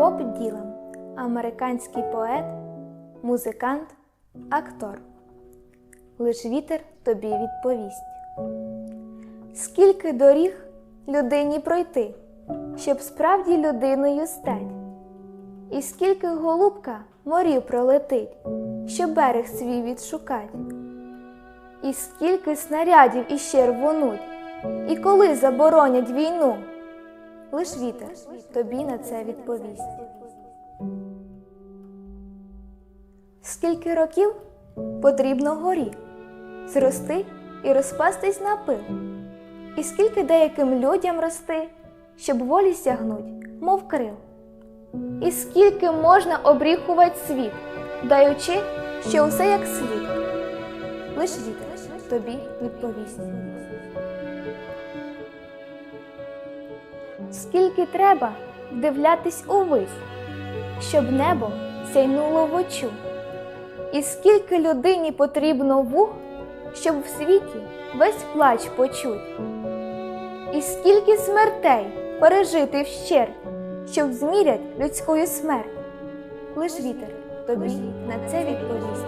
Боб Ділан, американський поет, музикант, актор. Лиш вітер тобі відповість. Скільки доріг людині пройти, щоб справді людиною стать? І скільки голубка морів пролетить, щоб берег свій відшукать? І скільки снарядів іще рвонуть, і коли заборонять війну? Лиш вітер тобі на це відповість. Скільки років потрібно горі зрости і розпастись на пил? І скільки деяким людям рости, щоб волі сягнуть, мов крил? І скільки можна обріхувати світ, даючи, що усе як слід? Лиш вітер тобі відповість. Скільки треба вдивлятись увись, щоб небо сяйнуло в очу, і скільки людині потрібно вух, щоб в світі весь плач почуть, і скільки смертей пережити вщерть, щоб змірять людською смерть, лиш вітер тобі на це відповість.